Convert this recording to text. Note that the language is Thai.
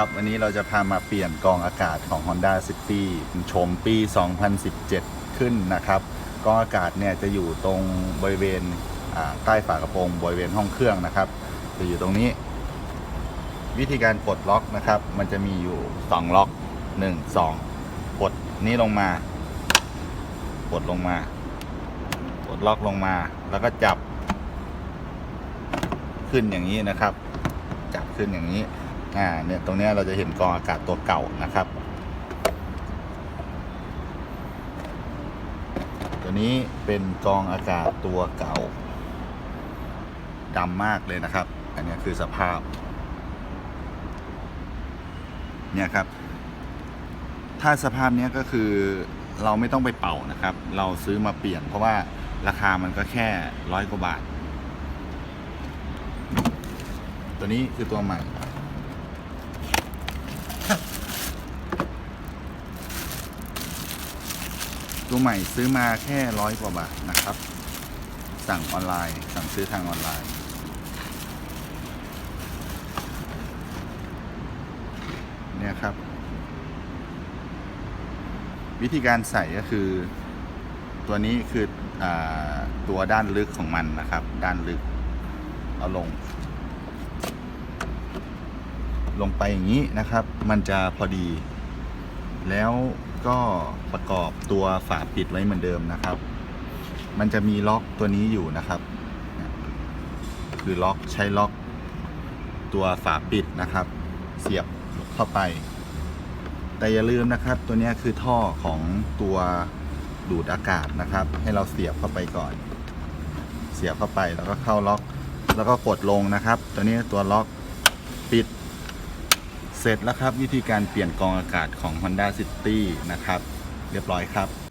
ครับวันนี้เราจะพามาเปลี่ยนกองอากาศของ Honda City ชมปี 2017 ขึ้นนะครับ กองอากาศเนี่ยจะอยู่ตรงบริเวณใต้ฝากระโปรงบริเวณห้องเครื่องนะครับ จะอยู่ตรงนี้ วิธีการกดล็อกนะครับ มันจะมีอยู่ 2 ล็อก 1 2 กดนี้ลงมา กดลงมา กดล็อกลงมาแล้วก็จับขึ้นอย่างนี้นะครับ จับขึ้นอย่างนี้ อ่าเนี่ยตรงเนี้ยเราจะเห็นกองอากาศตัวเก่านะครับ ตัวนี้เป็นกองอากาศตัวเก่าดำมากเลยนะครับ อันนี้คือสภาพ เนี่ยครับ ถ้าสภาพเนี้ยก็คือเราไม่ต้องไปเป่านะครับ เราซื้อมาเปลี่ยน เพราะว่าราคามันก็แค่ร้อยกว่าบาท ตัวนี้คือตัวใหม่ ตัวใหม่ซื้อมาแค่ร้อยกว่าบาทนะครับ สั่งออนไลน์ สั่งซื้อทางออนไลน์ เนี่ยครับ วิธีการใส่ก็คือ ตัวนี้คืออตัวด้านลึกของมันนะครับ ด้านลึก เอาลง ลงไปอย่างนี้นะครับ มันจะพอดีแล้ว ก็ประกอบตัวฝาปิดไว้เหมือนเดิมนะครับ มันจะมีล็อกตัวนี้อยู่นะครับ คือล็อกใช้ล็อกตัวฝาปิดนะครับ เสียบเข้าไป แต่อย่าลืมนะครับ ตัวนี้คือท่อของตัวดูดอากาศนะครับ ให้เราเสียบเข้าไปก่อน เสียบเข้าไปแล้วก็เข้าล็อก แล้วก็กดลงนะครับ ตัวนี้ตัวล็อกปิด เสร็จแล้วครับ วิธีการเปลี่ยนกองอากาศของ Honda City นะครับ เรียบร้อยครับ